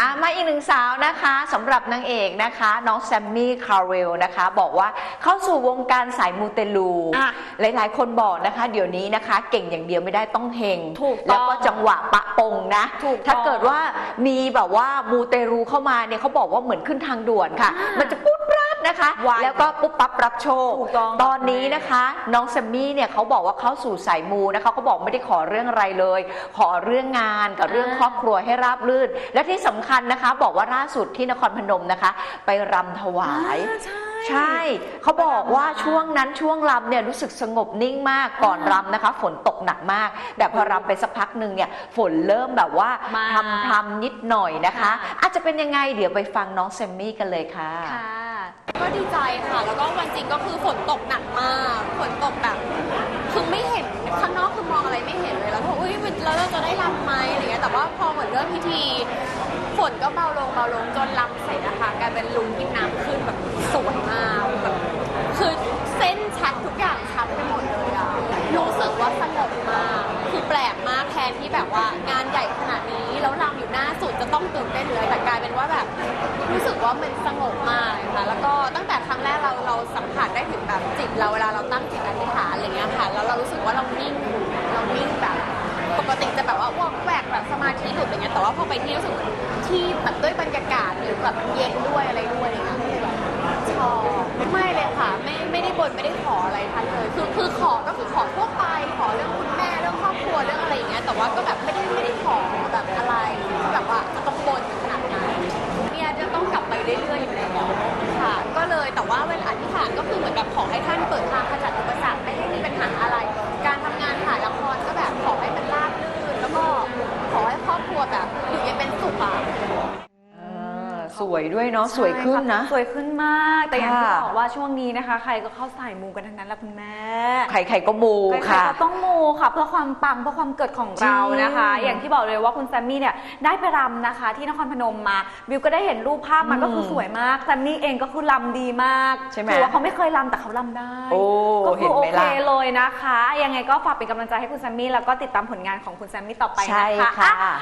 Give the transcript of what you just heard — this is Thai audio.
อะมาอีกหนึ่งสาวนะคะสำหรับนางเอกนะคะ น้องแซมมี่คาร์เรลนะคะ บอกว่าเข้าสู่วงการสายมูเตลู อะหลายๆ คนบอกนะคะ เดี๋ยวนี้นะคะ เก่งอย่างเดียวไม่ได้ต้องเฮงถูกต้องแล้วก็จังหวะปะปงนะถูกต้องถ้าเกิดว่ามีแบบว่ามูเตลูเข้ามาเนี่ยเขาบอกว่าเหมือนขึ้นทางด่วนค่ะอ่ามัมันจะปุ๊บปั๊บ นะคะ ไวแล้วก็ปุ๊บปั๊บรับโชค ถูกต้องตอนนี้นะคะ น้องแซมมี่เนี่ยเขาบอกว่าเข้าสู่สายมูนะคะเขาบอกไม่ได้ขอเรื่องอะไรเลย ขอเรื่องงานกับเรื่องครอบครัวให้ราบรื่น และที่สำคัญนะคะ บอกว่าล่าสุดที่นครพนมนะคะ ไปรำถวาย อ่าใช่ ใช่ เขาบอกว่าช่วงนั้นช่วงรำเนี่ยรู้สึกสงบนิ่งมากก่อนรำนะคะ ฝนตกหนักมาก แต่พอรำไปสักพักหนึ่งเนี่ยฝนเริ่มแบบว่ามาพรำพรำๆนิดหน่อยนะคะ ค่ะ อาจจะเป็นยังไงเดี๋ยวไปฟังน้องแซมมี่กันเลยค่ะ ค่ะ ก็ดีใจค่ะ แล้วก็วันจริงก็คือฝนตกหนักมาก ฝนตกแบบคือไม่เห็นข้างนอกคือมองอะไรไม่เห็นเลยแล้วก็อุ้ยแล้วเราจะได้รำไหมอะไรเงี้ย แต่ว่าพอเหมือนเริ่มพิธี ฝนก็เบาลงเบาลงจนรำเสร็จนะคะกลายเป็นลุงที่น้ำขึ้นแบบสวยมากแบบคือเส้นชัดทุกอย่างชัดไปหมดเลยอะรู้สึกว่าสงบมาก คือแปลกมากแทนที่แบบว่างานใหญ่ แต่ครั้งแรกเราเราสัมผัสได้ถึงแบบจิตเราเวลาเราตั้งจิตอธิษฐานอะไรเงี้ยค่ะแล้วเรารู้สึกว่าเรานิ่งเรานิ่งแบบปกติจะแบบว่าวอกแวกแบบสมาธิหลุดอะไรเงี้ยแต่ว่าพอไปที่รู้สึกที่แบบด้วยบรรยากาศหรือแบบเย็นด้วยอะไรด้วยอะไรเงี้ยก็เลยแบบชอบไม่เลยค่ะ ไม่ไม่ได้บนไม่ได้ขออะไรท่านเลยคือคือขอก็คือขอทั่วไปขอเรื่องคุณแม่เรื่องครอบครัวเรื่องอะไรอย่างเงี้ยแต่ว่าก็แบบไม่ได้ไม่ได้ขอแบบอะไรที่แบบว่าจะต้องบนขนาดนั้นเนี่ยจะต้องกลับไปเรื่อยๆอยู่ สวยด้วยเนาะสวยขึ้นนะใช่ค่สวยขึ้นมาก แต่อย่างที่ค่ะบอกว่าช่วงนี้นะคะ ใครก็เข้าสายมูกันทั้งนั้นแหละคุณแม่ ใครๆก็มูใครค่ะๆก็ต้องมูค่ะ เพื่อความปังเพื่อความเกิดของเรานะคะจริงอย่างที่บอกเลยว่าคุณแซมมี่เนี่ยได้ไปรำนะคะ ที่นครพนมมาบิวก็ได้เห็นรูปภาพมันอืมก็คือสวยมากแซมมี่เองก็คือรำดีมากใช่ไหมถือว่าเขาไม่เคยรำแต่เขารำได้โอ้ก็เห็คืนอโอไหมเคล่ะเลยนะคะ ยังไงก็ฝากเป็นกำลังใจให้คุณแซมมี่แล้วก็ติดตามผลงานของคุณแซมมี่ต่อไปใช่นะคะค่ะอะ